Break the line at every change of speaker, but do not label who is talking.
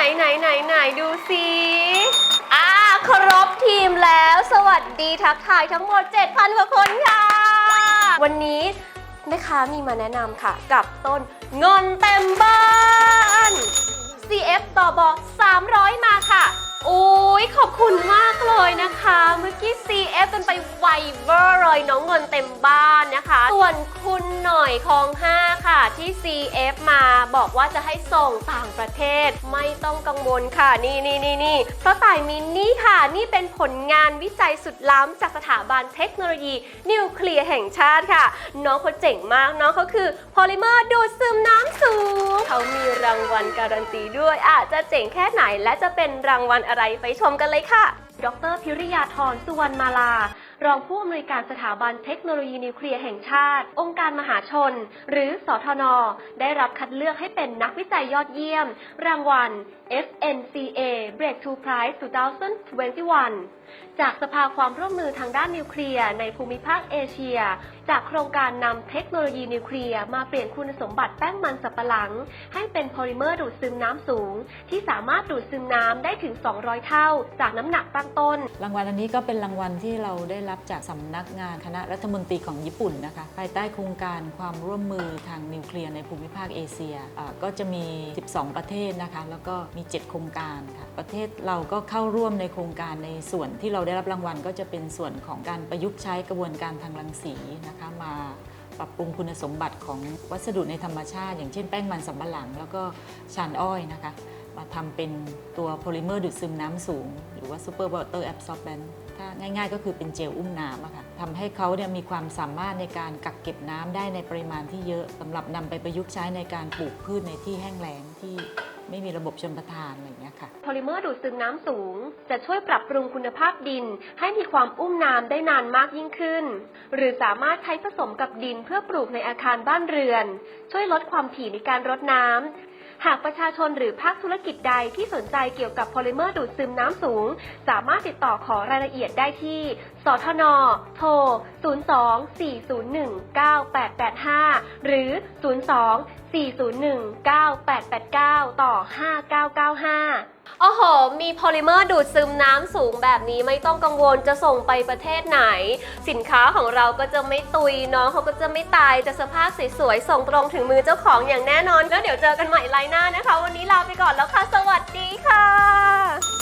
ไหนไหนไหนไหนดูสิอ่าครบทีมแล้ว สวัสดีทักทายทั้งหมด 7,000กว่าคนค่ะ วันนี้แม่ค้ามีมาแนะนำค่ะ กับต้นเงินเต็มบ้าน CF ต่อบอ300 มาค่ะโอ้ยขอบคุณมากเลยนะคะ เมื่อกี้ CF กันไปไวเวอร์ เลยน้องเงินเต็มบ้านนะคะ ส่วนคุณหน่อยคอง 5 ค่ะที่ CF มาบอกว่าจะให้ส่งต่างประเทศ ไม่ต้องกังวลค่ะนี่นี่นี่นี่เพราะต่ายมินนี่ค่ะ นี่เป็นผลงานวิจัยสุดล้ำจากสถาบันเทคโนโลยี นิวเคลียร์แห่งชาติค่ะ น้องเขาเจ๋งมากน้องเขาคือพอลิเมอร์ดูดซึมน้ำสูง เขามีรางวัลการันตีด้วยอาจจะเจ๋งแค่ไหนและจะเป็นรางวัลอะไรไปชมกันเลยค่ะ ดรพิริยาธรสุวรรณมาลา รองผู้อำนวยการสถาบันเทคโนโลยีนิวเคลียร์แห่งชาติ องค์การมหาชน หรือสทน ได้รับคัดเลือกให้เป็นนักวิจัยยอดเยี่ยม รางวัล FNCA Breakthrough Prize 2021 จากสภาความร่วมมือทางด้านนิวเคลียร์ในภูมิภาคเอเชีย จากโครงการนำเทคโนโลยีนิวเคลียร์มาเปลี่ยนคุณสมบัติแป้งมันสับปะหลัง ให้เป็นโพลิเมอร์ดูดซึมน้ำสูง ที่สามารถดูดซึมน้ำได้ถึง 200 เท่า จากน้ำหนักตั้งต้น
รางวัลอันนี้ก็เป็นรางวัลที่เราได้รับจากสำนักงานคณะรัฐมนตรีของญี่ปุ่นนะคะภายใต้โครงการความร่วมมือทางนิวเคลียร์ในภูมิภาคเอเชียก็จะมี 12 ประเทศนะคะแล้วก็มี 7 โครงการค่ะประเทศเราก็เข้าร่วมในโครงการในส่วนที่เราได้รับรางวัล ก็จะเป็นส่วนของการประยุกต์ใช้กระบวนการทางรังสีนะคะมาปรับปรุงคุณสมบัติของวัสดุในธรรมชาติ อย่างเช่นแป้งมันสำปะหลัง แล้วก็ชานอ้อยนะคะ มาทำเป็นตัวโพลิเมอร์ดูดซึมน้ำสูง หรือว่า Super Water Absorbent ถ้าง่ายๆ ก็คือเป็นเจลอุ้มน้ำอะค่ะทำให้เขาเนี่ยมีความสามารถในการกักเก็บน้ำได้ในปริมาณที่เยอะสำหรับนำไปประยุกต์ใช้ในการปลูกพืชในที่แห้งแล้งที่ไม่มีระบบชลประทานอะไรอย่างเงี้ยค่ะ
โพลิเมอร์ดูดซึมน้ำสูง จะช่วยปรับปรุงคุณภาพดิน ให้มีความอุ้มน้ำได้นานมากยิ่งขึ้น หรือสามารถใช้ผสมกับดินเพื่อปลูกในอาคารบ้านเรือน ช่วยลดความถี่ในการรดน้ำ หากประชาชนหรือภาคธุรกิจใดที่สนใจเกี่ยวกับโพลิเมอร์ดูดซึมน้ำสูง สามารถติดต่อขอรายละเอียดได้ที่ สทน โทร 02-401-9885 หรือ 02-401-9889 ต่อ 5995 โอ้โห มีโพลิเมอร์ดูดซึมน้ำสูงแบบนี้ไม่ต้องกังวลจะส่งไปประเทศไหน สินค้าของเราก็จะไม่ตุยน้องเขาก็จะไม่ตายจะสภาพสวยๆส่งตรงถึงมือเจ้าของอย่างแน่นอน แล้วเดี๋ยวเจอกันใหม่ไลน์หน้านะคะ วันนี้ลาไปก่อนแล้วค่ะ สวัสดีค่ะ